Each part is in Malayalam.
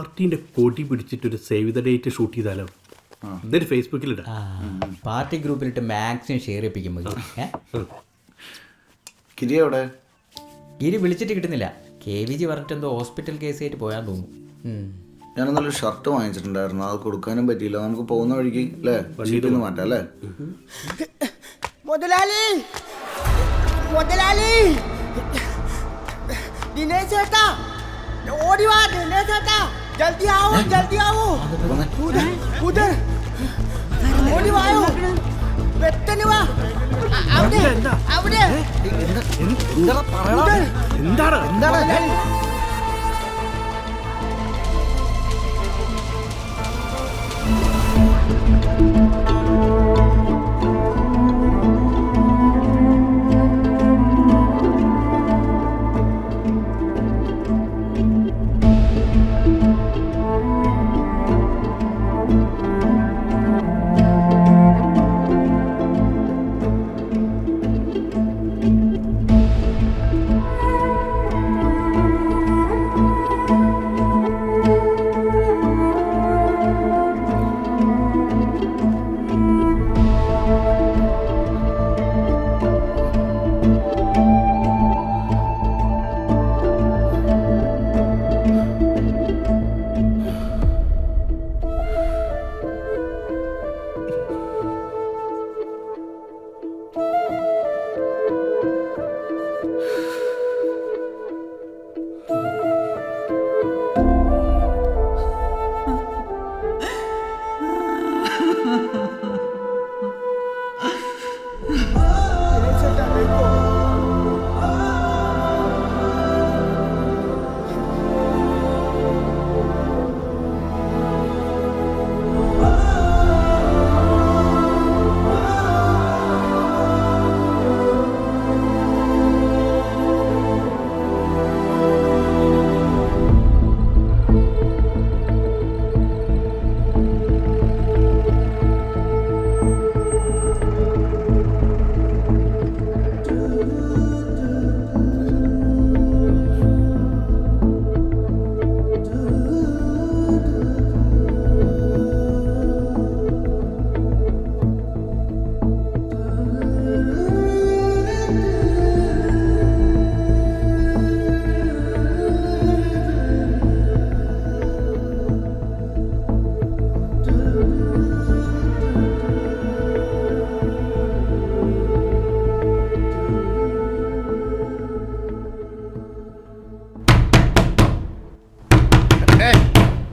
പാർട്ടിന്റെ കൊടി പിടിച്ചിട്ട് ഒരു സേവ് ദ ഡേറ്റ് ഷൂട്ട് ചെയ്താലോ? എന്നിട്ട് ഫേസ്ബുക്കിലിടാം. പാർട്ടി ഗ്രൂപ്പിലിട്ട് മാക്സിമം ഷെയർ ചെയ്യിപ്പിക്കുമ്പോൾ കിരി എവിടെ? ഗിരി വിളിച്ചിട്ട് കിട്ടുന്നില്ല. കെ വി ജി പറഞ്ഞിട്ട് എന്തോ ഹോസ്പിറ്റൽ കേസ് ആയിട്ട് പോയാൽ തോന്നുന്നു. ഞാൻ നല്ലൊരു ഷർട്ട് വാങ്ങിച്ചിട്ടുണ്ടായിരുന്നു. അത് കൊടുക്കാനും പറ്റിയില്ല. നമുക്ക് പോകുന്ന വഴിക്ക് അല്ലേ? ഷീറ്റൊന്ന് മാറ്റാം അല്ലേ? മുതലാളി! മുതലാളി! ദിനേശ് ചേട്ടാ ഓടി വാ ദിനേശ് ചേട്ടാ ജൽദി ആവോ ജൽദി ആവോ. उधर उधर ഓടി വായോ പെട്ടെന്ന് വാ. അവിടെ അവിടെ. ഉദർ. എന്താണ് മുതലാളി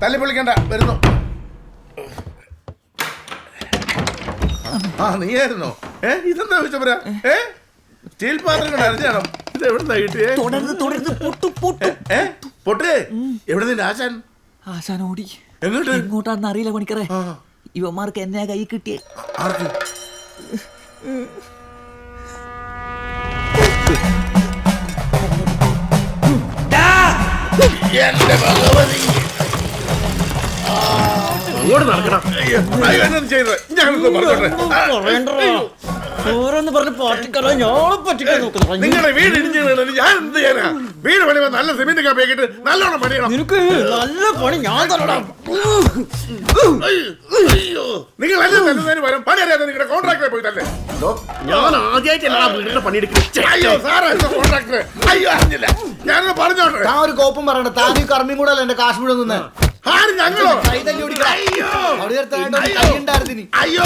തല്ലി പൊളിക്കണ്ട വരുന്നു. ആ നീയായിരുന്നോ? ഏ ഇതെന്താ വിശപ്പര ഏ? സ്റ്റീൽ പാത്രം കൊണ്ട് അരഞ്ഞാണോ ഇത് എവിടെ കിട്ടിയേ? തുടരുത് തുടരുത്. പൊട്ടു പൊട്ടു. ഏ പൊട്ടേ എവിടെ നിന്റെ ആശാൻ? ആശാൻ ഓടി. എങ്ങോട്ട്? എങ്ങോട്ടാന്ന് അറിയില്ല പണിക്കറേ. ഇവന്മാർക്ക് എന്നെ കൈ കിട്ടിയേ. ആർക്ക്? എന്റെ ഭഗവതി. അങ്ങോട്ട് നടക്കണം ഓരോന്ന് പറഞ്ഞ് പറ്റിക്കാൻ നോക്കുന്നു നിങ്ങളുടെ വീട് ഇടിഞ്ഞു വീണത് ഞാൻ എന്ത് ചെയ്യാനാ വീട് പണിയുമ്പോ നല്ല സിമെന്റ് കാപ്പിയാക്കിട്ട് നല്ലോണം പണിയണം നിനക്ക് നല്ല പണി ഞാൻ തരണം നിങ്ങൾ എല്ലാം തരുന്നതിന് പകരം പണി അറിയാതെ നിങ്ങളുടെ കോൺട്രാക്ടറെ പോയി തന്നെ ഞാൻ ആദ്യമായിട്ടല്ല വീടിന്റെ പണിയെടുക്കുന്നത് അയ്യോ സാറേ അയ്യോ അറിഞ്ഞില്ല ഞാനൊന്ന് പറഞ്ഞോട്ടെ ഞാൻ ഒരു കോപ്പം പറയണ്ട താൻ കർമ്മിയും കർമ്മി കൂടെ അല്ല എന്റെ കാശ് മുഴുവൻ നിന്ന് ആര് ഞങ്ങളോ? അയ്യോ.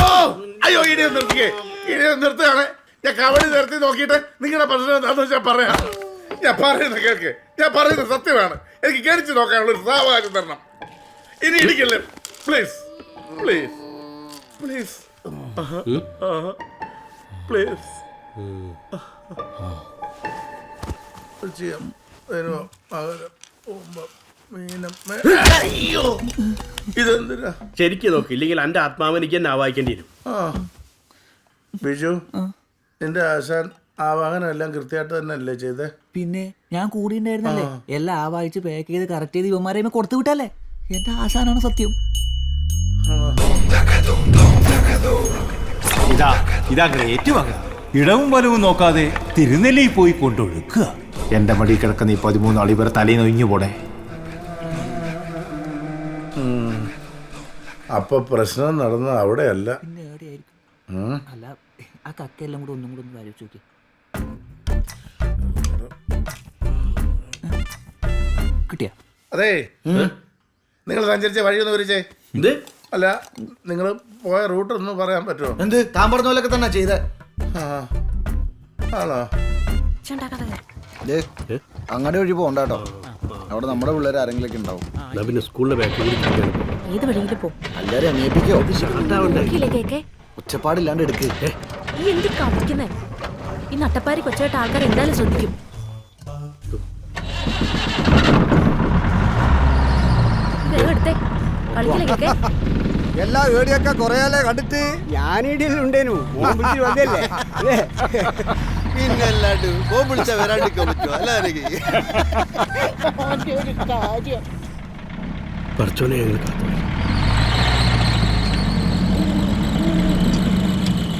അയ്യോ. ഇനി. നിർത്തിക്കേ. ഇനി നിർത്തുകയാണ്. ഞാൻ കവടി നിർത്തി നോക്കിയിട്ട് നിങ്ങളുടെ പ്രശ്നം എന്താണെന്ന് വെച്ചാൽ പറയാം. ഞാൻ പറയുന്നത് കേൾക്ക്. ഞാൻ പറയുന്നത് സത്യമാണ്. എനിക്ക് കേടിച്ച് നോക്കാനുള്ള ഒരു സാവകാശം തരണം. ഇനി ഇടിക്കല്ലേ? പ്ലീസ് പ്ലീസ് പ്ലീസ് പ്ലീസ് ചെയ്യാം. അതിനോ മീനം മേ- അയ്യോ. ഇതെന്തിനാ ശരിക്കും നോക്ക് ഇല്ലെങ്കിൽ എന്റെ ആത്മാവനിക്ക് തന്നെ ആവാഹിക്കേണ്ടി വരും. ആ. ബിജു നിന്റെ ആശാൻ ആവാഹനം എല്ലാം കൃത്യമായിട്ട് തന്നെ അല്ലേ ചെയ്തേ? പിന്നെ ഞാൻ കൂടി എല്ലാം ആവാഹിച്ച് വായിച്ച് പാക്ക് ചെയ്ത് കറക്റ്റ് ചെയ്ത് ഇവന്മാരെ കൊടുത്തു വിട്ടല്ലേ? എന്റെ ആശാനാണ് സത്യം. ഇതാ ഇതാ ഗ്രേറ്റ് വക. ഇടവും വലവും നോക്കാതെ തിരുനെല്ലി പോയി കൊണ്ടൊഴുക്കുക. എന്റെ മടി കിടക്കുന്ന ഈ പതിമൂന്ന് അളിവരെ തലയിൽ തലേന്ന് ഒഴിഞ്ഞു പോടെ അപ്പൊ പ്രശ്നം നടന്നത് അവിടെയല്ല. പിന്നെ എവിടെയായിരിക്കും? ഉം. അല്ല ആ കക്കയെല്ലാം കൂടെ ഒന്നും കൂടെ ഒന്ന് ആലോചിച്ച് നോക്കി കിട്ടിയാ? അതെ. നിങ്ങൾ സഞ്ചരിച്ച വഴിയൊന്ന് വിരിച്ചേ എന്ത്? അല്ല നിങ്ങൾ പോയ റൂട്ട് ഒന്ന് പറയാൻ പറ്റുമോ? എന്ത്? താൻ പറഞ്ഞ പോലൊക്കെ തന്നെ ചെയ്തേ. ആ ആണോ? ദേ, അങ്ങടെ വഴി പോകണ്ട കേട്ടോ അവിടെ നമ്മുടെ പിള്ളേർ ആരെങ്കിലും ഉണ്ടാവും. എന്നാ പിന്നെ സ്കൂളിലെ ഏത് വഴിയിലും പോ. എല്ലാരും ഒച്ചപ്പാടില്ലാണ്ട് എടുക്ക്. ഈ എന്ത് കളിക്കുന്നേ ഈ നട്ടപ്പാരി കൊച്ചായിട്ട് ആൾക്കാർ എന്തായാലും ശ്രദ്ധിക്കും. എല്ലാ ഏടിയൊക്കെ കൊറേയാലേ കണ്ടിട്ട്? ഞാനീടിയിൽ ഉണ്ടേനു. വന്നല്ലേ അല്ലേ? പിന്നല്ലാണ്ട് ഫോൺ വിളിച്ചാ വരാണ്ടിരിക്കാൻ പറ്റുമോ? അല്ലാതെ പറച്ചോനെ ഞങ്ങൾ കാത്തു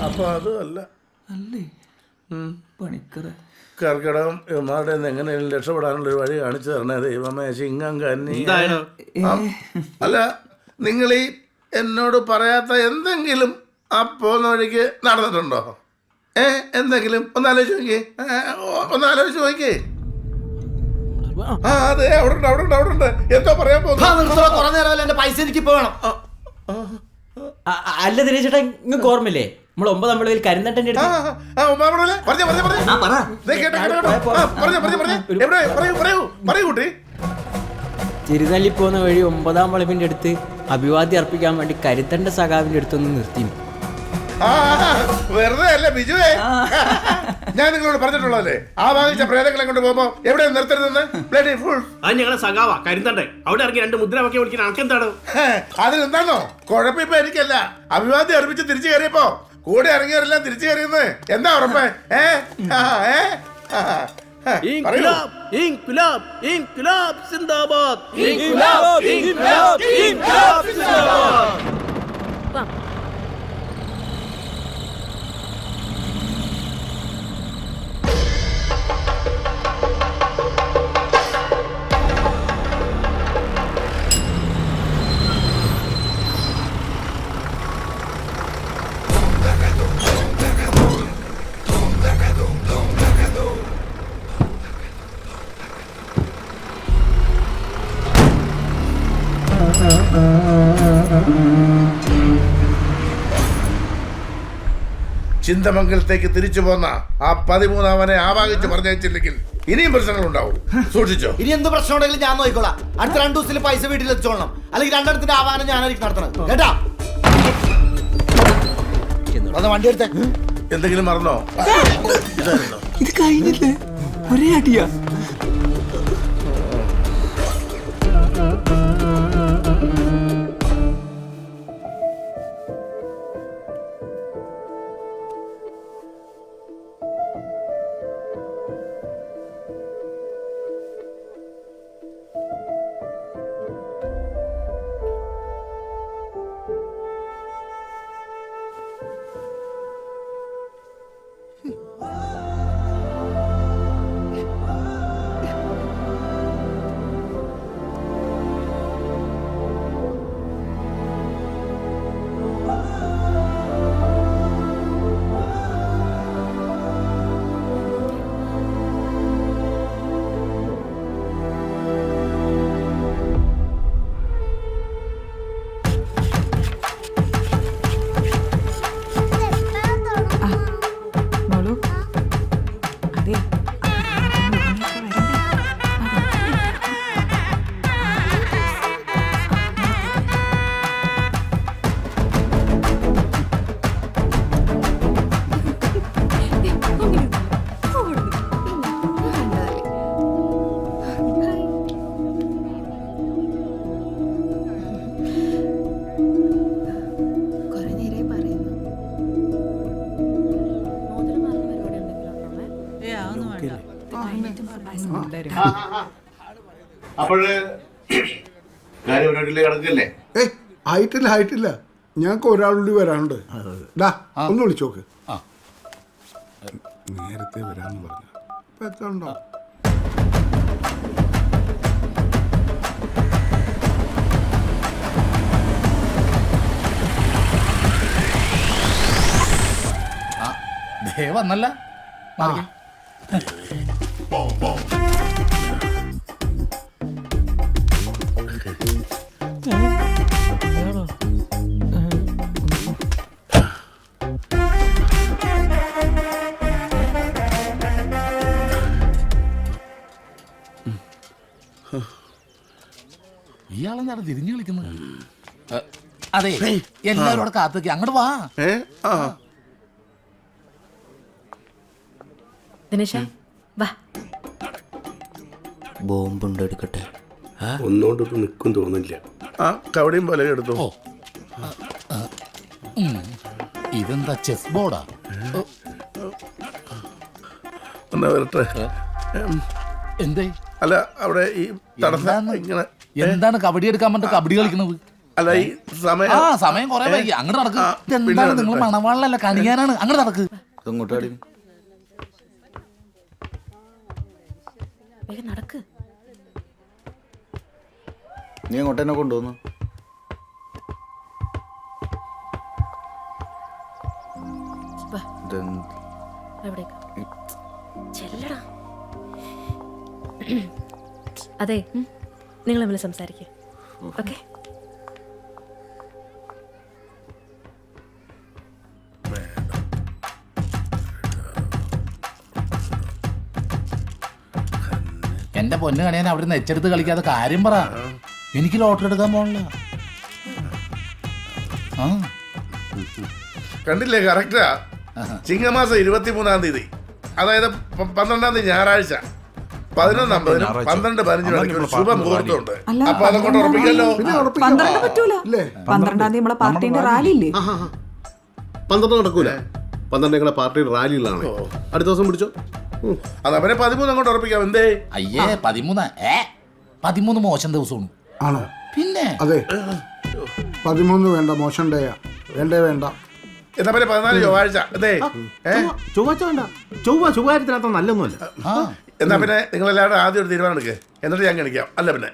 അപ്പൊ അല്ല? അല്ലേ പണിക്കറ കർക്കിടകം ഇവന്മാരുടെ നിന്ന് എങ്ങനെയും രക്ഷപ്പെടാനുള്ള ഒരു വഴി കാണിച്ചു തരണേ ദൈവമേ. ചിങ്ങം കന്നി അല്ല നിങ്ങൾ ഈ എന്നോട് പറയാത്ത എന്തെങ്കിലും ആ പോകുന്ന വഴിക്ക് നടന്നിട്ടുണ്ടോ? ഏ എന്തെങ്കിലും? ഒന്ന് ആലോചിച്ച് നോക്കിയേ. ഒന്നാലോചിച്ച് ഒന്ന് ആലോചിച്ച് നോക്കിയേ. ആ അതെ അവിടെ ഉണ്ട് അവിടെ ഉണ്ട് അവിടെ ഉണ്ട് എന്തോ പറയാൻ പോകുന്നു കുറെ നേരം എന്റെ പൈസ എനിക്ക് വേണം? അല്ല ദിനേശേട്ടാ നിങ്ങൾക്ക് ഓർമ്മയില്ലേ? നമ്മൾ ഒമ്പതാം വിളവിൽ കുട്ടി തിരുനെല്ലി പോകുന്ന വഴി ഒമ്പതാം വളവിന്റെ അടുത്ത് അഭിവാദ്യം അർപ്പിക്കാൻ വേണ്ടി കരുത്തണ്ട സഖാവിന്റെ അടുത്തൊന്ന് നിർത്തി. ആ വെറുതെ അല്ല ബിജുവേ. ഞാൻ നിങ്ങളോട് പറഞ്ഞിട്ടുള്ളതല്ലേ? ആ വാങ്ങിച്ച പ്രേതങ്ങളെ കൊണ്ട് പോകുമ്പോ എവിടെ നിർത്തരുതെന്ന്? ബ്ലഡി ഫുൾ അത് ഞങ്ങളെ സഖാവാ കരുതണ്ടേ അവിടെ ഇറങ്ങി രണ്ട് മുദ്രാവാക്യം വിളിക്കുന്ന ആൾക്കെന്താണ്? അതിലെന്താണോ? കുഴപ്പമിപ്പോ എനിക്കല്ല. അഭിവാദ്യം അർപ്പിച്ച് തിരിച്ചു കയറിയപ്പോ കൂടെ ഇറങ്ങിയവരെല്ലാം തിരിച്ചു കയറിയെന്ന് എന്താ ഉറപ്പ്? ഏ? ആ, ഏ? ആ, ആ, പറയൂ. ഇൻകുലാബ് ഇൻകുലാബ് ഇൻകുലാബ് സിന്ദാബാദ്. ഇൻകുലാബ് ഇൻകുലാബ് ഇൻകുലാബ് സിന്ദാബാദ്. വാ ചിന്തമംഗലത്തേക്ക് തിരിച്ചു പോന്ന ആ പതിമൂന്നാമനെ ആവാഹിച്ച് പറഞ്ഞയച്ചില്ലെങ്കിൽ ഇനിയും പ്രശ്നങ്ങൾ ഉണ്ടാവും സൂക്ഷിച്ചോ. ഇനി എന്ത് പ്രശ്നം ഉണ്ടെങ്കിലും ഞാൻ നോക്കിക്കോളാം. അടുത്ത രണ്ടു ദിവസത്തിൽ പൈസ വീട്ടിൽ എത്തിച്ചോളണം. അല്ലെങ്കിൽ രണ്ടിടത്തിന്റെ ആവാനം ഞാനായിരിക്കും നടത്തണം കേട്ടാ? വണ്ടി എടുത്തേ. എന്തെങ്കിലും മറന്നോ? ഇതായിരുന്നോ? ഇത് കഴിഞ്ഞില്ലേ? ഒരേ അടിയാ. ഏ ആയിട്ടില്ല ആയിട്ടില്ല. ഞങ്ങൾക്ക് ഒരാളുകൂടി വരാനുണ്ട്. ഡാ ഒന്ന് വിളിച്ചോക്ക് നേരത്തെ വരാന്ന് പറഞ്ഞു. ഇപ്പൊ എത്ര ദേ വന്നല്ല. ഇയാളെന്താണ് തിരിഞ്ഞു കളിക്കുന്നത്? അതെ എല്ലാവരും അവിടെ കാത്തേക്ക് അങ്ങോട്ട് വാ. ഏ ആ. ദിനേശ വാ. ബോംബുണ്ട് എടുക്കട്ടെ. ഒന്നുകൊണ്ട് ഇത് നിൽക്കും തോന്നില്ല ആ കവടിയും പോലെ എടുത്തു? ഓ ഉം. ഇതെന്താ ചെസ് ബോർഡാ? എന്നാ വരട്ടെ. എന്തേ? അല്ല അവിടെ ഈ തടസ്സം? ഇങ്ങനെ എന്താണ് കബഡി എടുക്കാൻ പറ്റുന്ന കബഡി കളിക്കുന്നത്? അല്ല ഈ സമയം ആ സമയം കൊറേ വൈകി. അങ്ങോട്ട് നടക്ക്. എന്താണ് നിങ്ങൾ. മണവാളല്ല കണിയാനാണ്. അങ്ങോട്ട് നടക്ക്. ഇങ്ങോട്ട് കളി വേഗം നടക്ക്. നീ അങ്ങോട്ട് എന്നെ കൊണ്ടുവന്നു? അതെ. നിങ്ങൾ തമ്മിൽ സംസാരിക്കുക ഓക്കെ? എന്റെ പൊന്ന് കണിയാൻ അവിടെ എച്ചെടുത്ത് കളിക്കാതെ കാര്യം പറ. എനിക്ക് ലോട്ടറി എടുക്കാൻ പോണില്ല. ആ. കണ്ടില്ലേ കറക്റ്റാ? ചിങ്ങമാസം ഇരുപത്തിമൂന്നാം തീയതി. അതായത് പന്ത്രണ്ടാം തീയതി ഞായറാഴ്ച. പതിനൊന്നാം പന്ത്രണ്ട് ഒരു ശുഭ മുഹൂർത്തമുണ്ട്. അപ്പൊ അതങ്ങോട്ട് ഉറപ്പിക്കല്ലോ പിന്നെ ഉറപ്പിക്കാം പന്ത്രണ്ട് പറ്റൂല. ഇല്ലേ? പന്ത്രണ്ടാം തീയതി നമ്മളെ പാർട്ടിന്റെ റാലി ഇല്ലേ പന്ത്രണ്ട് നടക്കൂല. പന്ത്രണ്ട് ഞങ്ങളുടെ പാർട്ടിയുടെ റാലിയിലാണ് അടുത്ത ദിവസം പിടിച്ചോ? ഉം. അത് അവനെ പതിമൂന്ന് അങ്ങോട്ട് ഉറപ്പിക്കാം. എന്തേ? അയ്യേ പതിമൂന്ന്. ഏ? പതിമൂന്ന് മോശം ദിവസമാണ്. ആണോ? പിന്നെ? അതെ. പതിമൂന്ന് വേണ്ട മോശം ഡേയാ വേണ്ടേ വേണ്ട. എന്നാ പിന്നെ പതിനാല് ചൊവ്വാഴ്ച. എന്തേ? ഏ? ചൊവ്വാഴ്ച വേണ്ട. ചൊവ്വ ചൊവ്വായിരത്തിനകത്ത് നല്ലൊന്നുമല്ല. ആ. എന്നാ പിന്നെ നിങ്ങൾ എല്ലാവരും ആദ്യം ഒരു തീരുമാനം എടുക്കുക എന്നിട്ട് ഞാൻ കാണിക്കാം അല്ല പിന്നെ.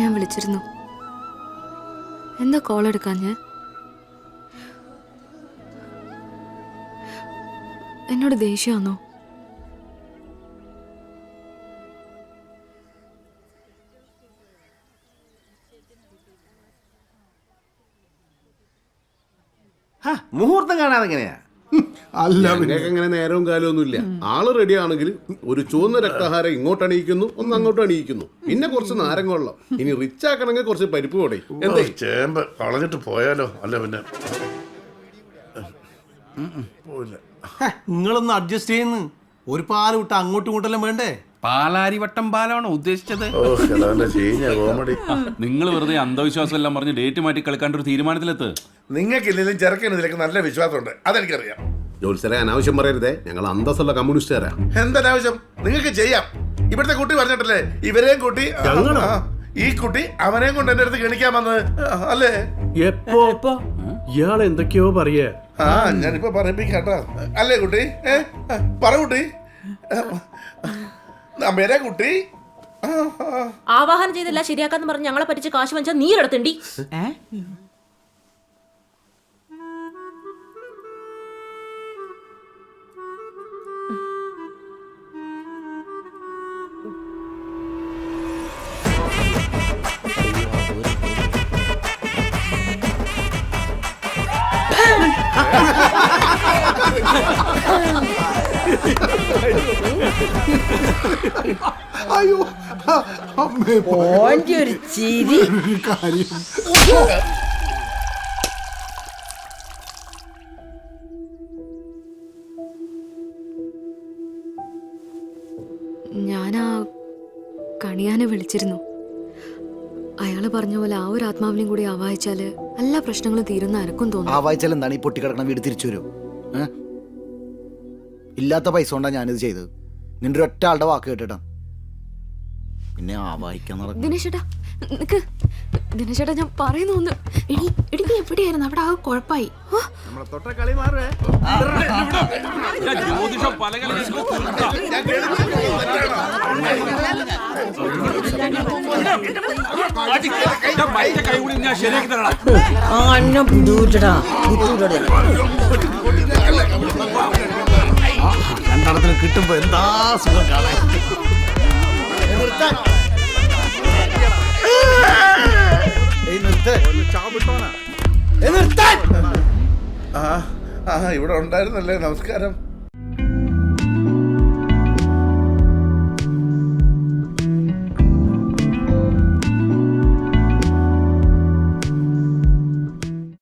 ഞാൻ വിളിച്ചിരുന്നു. എന്താ കോൾ എടുക്കാൻ ഞാൻ? എന്നോട് ദേഷ്യമാണോ കാണാതെ എങ്ങനെയാ അല്ല പിന്നെ. അങ്ങനെ നേരവും കാലവും ഒന്നുമില്ല ആൾ റെഡി ആണെങ്കിൽ ഒരു ചുവന്ന രക്തഹാരം ഇങ്ങോട്ട് അണിയിക്കുന്നു ഒന്ന് അങ്ങോട്ട് അണിയിക്കുന്നു. പിന്നെ കുറച്ച് നാരങ്ങ വെള്ളം. ഇനി റിച്ച് ആക്കണമെങ്കിൽ കുറച്ച് പരിപ്പ് കൂടെ എന്തേ? ചേമ്പ് കളഞ്ഞിട്ട് പോയാലോ? അല്ല പിന്നെ. പോയില്ല. നിങ്ങളൊന്ന് അഡ്ജസ്റ്റ് ചെയ്യുന്നു. ഒരു പാൽ വിട്ട് അങ്ങോട്ടും ഇങ്ങോട്ടെല്ലാം വേണ്ടേ? പാലാരിവട്ടം പാലാണ് ഉദ്ദേശിച്ചത്? നിങ്ങൾ വെറുതെ അന്ധവിശ്വാസം എല്ലാം പറഞ്ഞ് ഡേറ്റ് മാറ്റി കളിക്കാണ്ട് ഒരു തീരുമാനത്തിലെത്ത്. നിങ്ങൾക്കില്ലെങ്കിലും ചെറുക്കന് ഇതിലേക്ക് നല്ല വിശ്വാസമുണ്ട്. അതെനിക്കറിയാം. ജോത്സരെ അനാവശ്യം പറയരുതേ. ഞങ്ങൾ അന്തസ്സുള്ള കമ്മ്യൂണിസ്റ്റുകാരാ. എന്തനാവശ്യം നിങ്ങൾക്ക് ചെയ്യാം. ഇവിടുത്തെ കുട്ടി പറഞ്ഞിട്ടല്ലേ? ഇവരെയും കുട്ടി ഈ കുട്ടി അവനെയും കൊണ്ട് എന്റെ അടുത്ത് ഗണിക്കാൻ വന്നത് അല്ലേ? എപ്പോ? ഇയാൾ എന്തൊക്കെയോ പറയേ. ആ ഞാനിപ്പോ പറയിപ്പിക്കാട്ടോ. അല്ലേ കുട്ടി? ഏ പറ കുട്ടി. നമ്മേരെ കുട്ടി. ആവാഹനം ചെയ്തില്ല ശരിയാക്കാന്ന് പറഞ്ഞ് ഞങ്ങളെ പറ്റിച്ച് കാശ് വാങ്ങിച്ചാൽ നീ അയ്യോ. അമ്മേ ഓന്റെ ഒരു ചിരി. ഒരു കാര്യം. ഞാൻ ആ കണിയാനെ വിളിച്ചിരുന്നു. അയാൾ പറഞ്ഞ പോലെ ആ ഒരു ആത്മാവിനെയും കൂടി ആവാഹിച്ചാൽ എല്ലാ പ്രശ്നങ്ങളും തീരുന്ന എനക്കും തോന്നുന്നു. വായിച്ചാൽ എന്താണ് ഈ പൊട്ടിക്കിടക്കണ വീട് തിരിച്ചു വരും? ഇല്ലാത്ത പൈസ കൊണ്ടാണ് ഞാനിത് ചെയ്തത്. നിന്റെ ഒറ്റ ആളുടെ വാക്ക് കേട്ടിട്ടാ. പിന്നെ ആ വായിക്കാൻ നടക്കും ദിനേശേട്ടാ നിക്ക് ദിനേശേട്ടാ ഞാൻ പറയുന്നു ഒന്ന് എടി എടി നീ എവിടെയായിരുന്നു? അവിടെ ആ കുഴപ്പമായി ആ, എന്നെ ബുദ്ധിമുട്ടടാ ബുദ്ധിമുട്ടടാ രണ്ടെണ്ണത്തിന് കിട്ടുമ്പോ എന്താ സുഖം കാണാൻ? ഇവിടെ ഉണ്ടായിരുന്നല്ലേ? നമസ്കാരം.